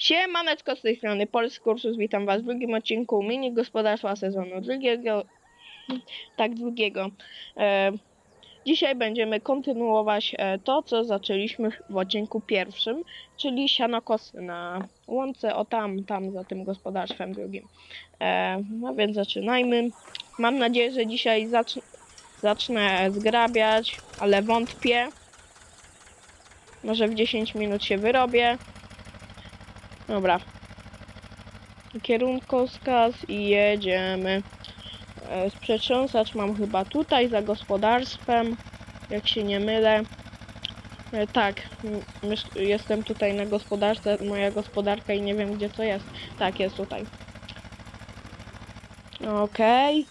Siemaneczko z tej strony Polski Kursus, witam was w drugim odcinku mini gospodarstwa sezonu drugiego, tak drugiego. E, dzisiaj będziemy kontynuować e, to, co zaczęliśmy w odcinku pierwszym, czyli sianokosy na łące, o tam, tam za tym gospodarstwem drugim. E, no więc zaczynajmy. Mam nadzieję, że dzisiaj zacz, zacznę zgrabiać, ale wątpię. Może w 10 minut się wyrobię. Dobra. Kierunkowskaz i jedziemy. E, Sprzetrząsacz mam chyba tutaj za gospodarstwem, jak się nie mylę. E, Tak, jestem tutaj na gospodarce, moja gospodarka i nie wiem gdzie to jest. Tak, jest tutaj. Okej.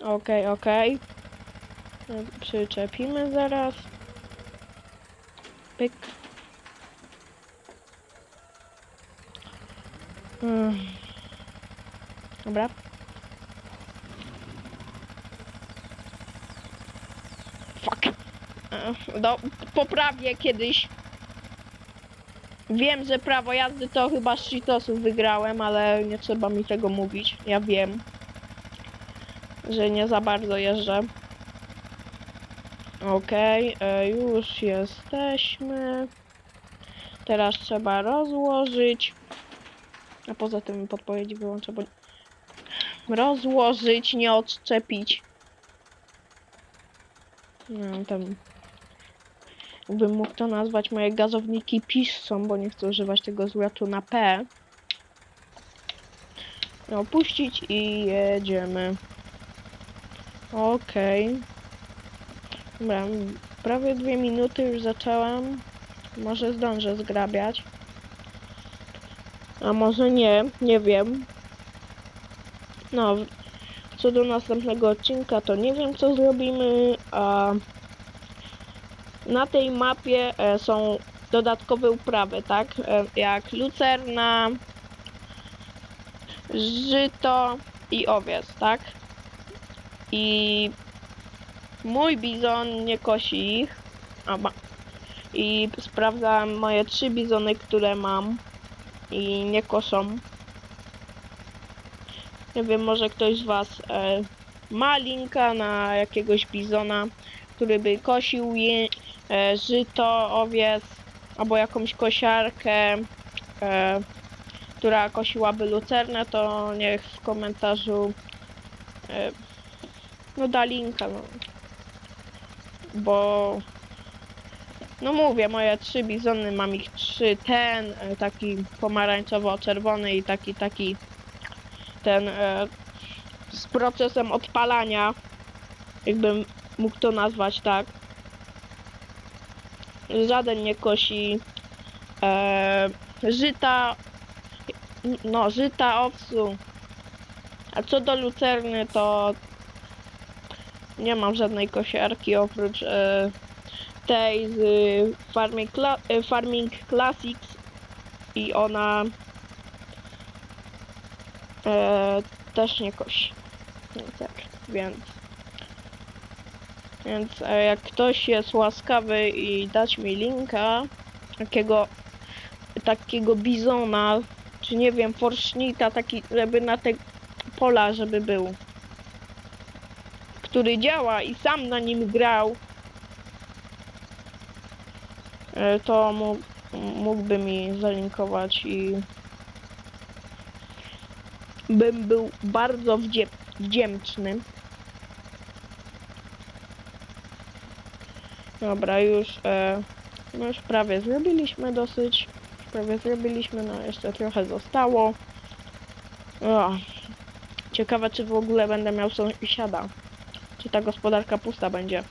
Okej, okej. E, Przyczepimy zaraz. Pyk. Mm. Dobra. Fuck. E, No, poprawię kiedyś. Wiem, że prawo jazdy to chyba z Cheetosów wygrałem, ale nie trzeba mi tego mówić. Ja wiem, że nie za bardzo jeżdżę. Okej, e, już jesteśmy. Teraz trzeba rozłożyć. A poza tym podpowiedzi wyłączę, bo rozłożyć, nie odczepić. No, tam bym mógł to nazwać moje gazowniki piszą, bo nie chcę używać tego zwrotu na P. No, puścić i jedziemy. Okej. Dobra, prawie dwie minuty już zaczęłam. Może zdążę zgrabiać. A może nie, nie wiem. No, co do następnego odcinka, to nie wiem co zrobimy, a na tej mapie e, są dodatkowe uprawy, tak? E, jak lucerna, żyto i owiec, tak? I mój bizon nie kosi ich, a i sprawdzam moje trzy bizony, które mam i nie koszą. Nie wiem, może ktoś z Was e, ma linka na jakiegoś bizona, który by kosił je, e, żyto, owiec, albo jakąś kosiarkę, e, która kosiłaby lucernę, to niech w komentarzu e, no da linka, no. Bo no mówię, moje trzy bizony, mam ich trzy, ten e, taki pomarańczowo-czerwony i taki, taki ten e, z procesem odpalania, jakbym mógł to nazwać tak. Żaden nie kosi e, żyta, no żyta owsu. A co do lucerny, to nie mam żadnej kosiarki oprócz e, tej z Farming, Cla e, Farming Classics i ona e, też nie kosi. No tak, więc więc e, jak ktoś jest łaskawy i dać mi linka takiego takiego bizona, czy nie wiem, forsznika taki, żeby na te pola, żeby był który działa i sam na nim grał to mógł, mógłby mi zalinkować i bym był bardzo wdzięczny. Dobra, już, e, no już prawie zrobiliśmy dosyć. Prawie zrobiliśmy, no jeszcze trochę zostało. O, ciekawe, czy w ogóle będę miał sąsiada. Czy ta gospodarka pusta będzie.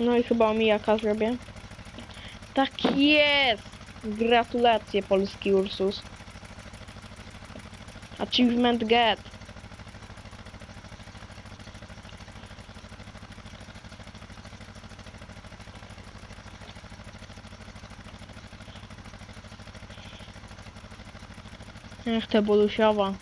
No i chyba omijaka zrobię. Tak jest! Gratulacje polski Ursus. Achievement get. Ech, te bolusiowa.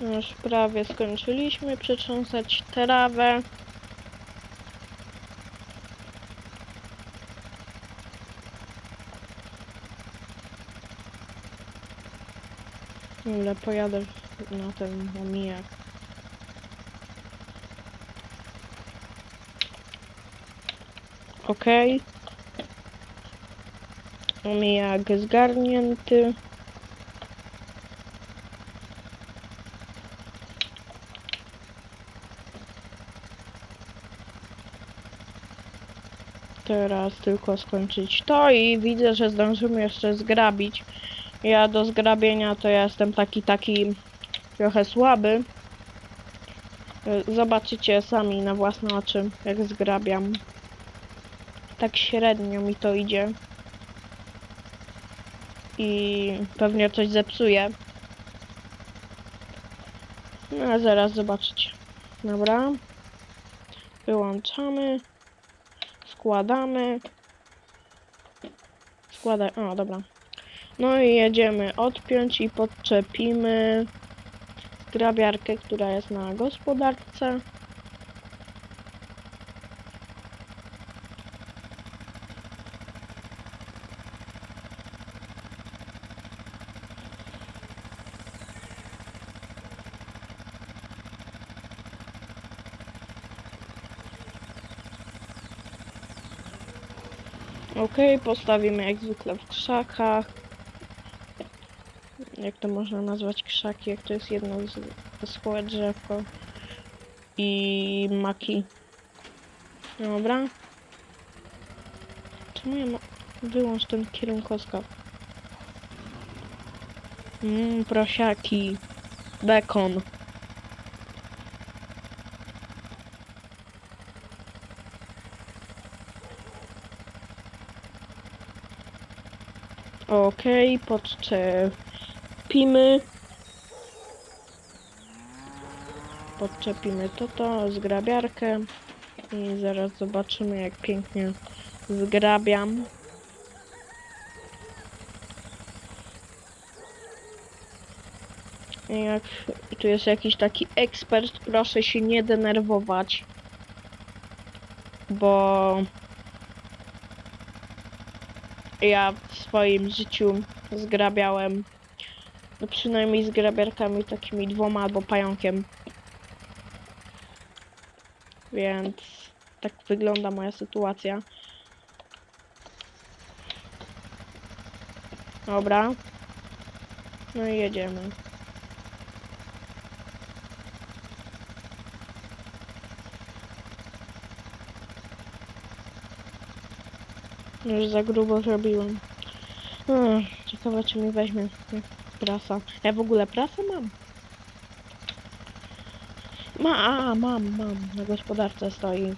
Już prawie skończyliśmy przetrząsać trawę. Ile pojadę na ten omijak. Okej. Omijak zgarnięty. Teraz tylko skończyć to i widzę, że zdążymy jeszcze zgrabić. Ja do zgrabienia to ja jestem taki, taki trochę słaby. Zobaczycie sami na własne oczy, jak zgrabiam. Tak średnio mi to idzie. I pewnie coś zepsuję. No a zaraz zobaczycie. Dobra. Wyłączamy. Składamy. Składaj. O, dobra. No i jedziemy odpiąć i podczepimy grabiarkę, która jest na gospodarce. Ok, postawimy jak zwykle w krzakach. Jak to można nazwać krzaki, jak to jest jedno z schłe drzewko. I maki. Dobra. Czemu ja ma... Wyłącz ten kierunkowskaz. Mmm, prosiaki. Bekon. Okej, podczepimy. Podczepimy to, to, zgrabiarkę. I zaraz zobaczymy, jak pięknie zgrabiam. Jak tu jest jakiś taki ekspert, proszę się nie denerwować. Bo ja w swoim życiu zgrabiałem no przynajmniej z grabiarkami takimi dwoma albo pająkiem. Więc tak wygląda moja sytuacja. Dobra. No i jedziemy. Już za grubo zrobiłem. Hmm, ciekawe czy mi weźmie prasa. Ja w ogóle prasę mam. Ma, a, mam, mam. Na gospodarce stoi.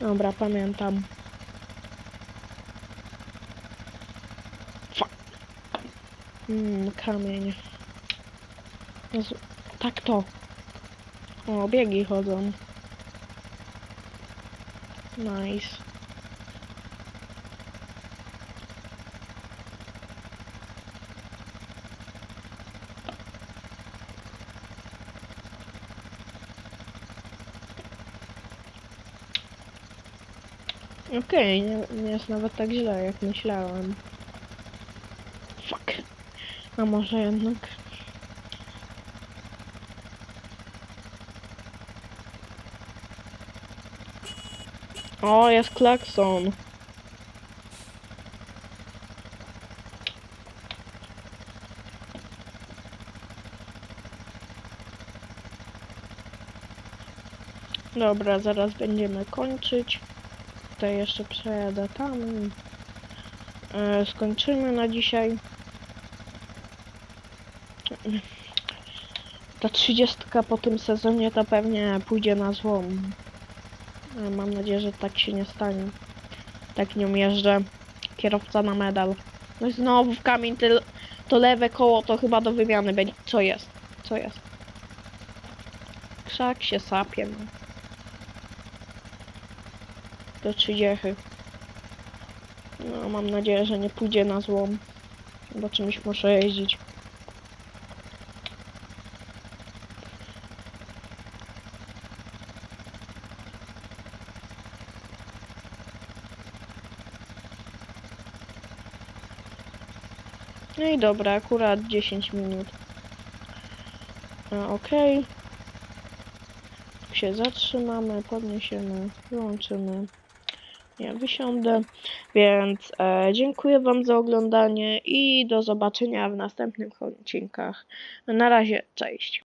Dobra, pamiętam. Fuck. Mm, kamień. Jezu, tak to. O, biegi chodzą. Nice. Okej, nie, nie jest nawet tak źle, jak myślałem. Fuck. A może jednak. O, jest klakson. Dobra, zaraz będziemy kończyć. Tutaj jeszcze przejadę tam. E, skończymy na dzisiaj. Ta trzydziestka po tym sezonie to pewnie pójdzie na złom. E, Mam nadzieję, że tak się nie stanie. Tak nią jeżdżę. Kierowca na medal. No i znowu w kamień to lewe koło to chyba do wymiany będzie. Co jest? Co jest? Krzak się sapie. No do 30. No, mam nadzieję, że nie pójdzie na złom, bo czymś muszę jeździć. No i dobra, akurat 10 minut. A, ok. Tu tak się zatrzymamy, podniesiemy, wyłączymy. Ja wysiądę. Więc e, dziękuję Wam za oglądanie i do zobaczenia w następnych odcinkach. Na razie, cześć.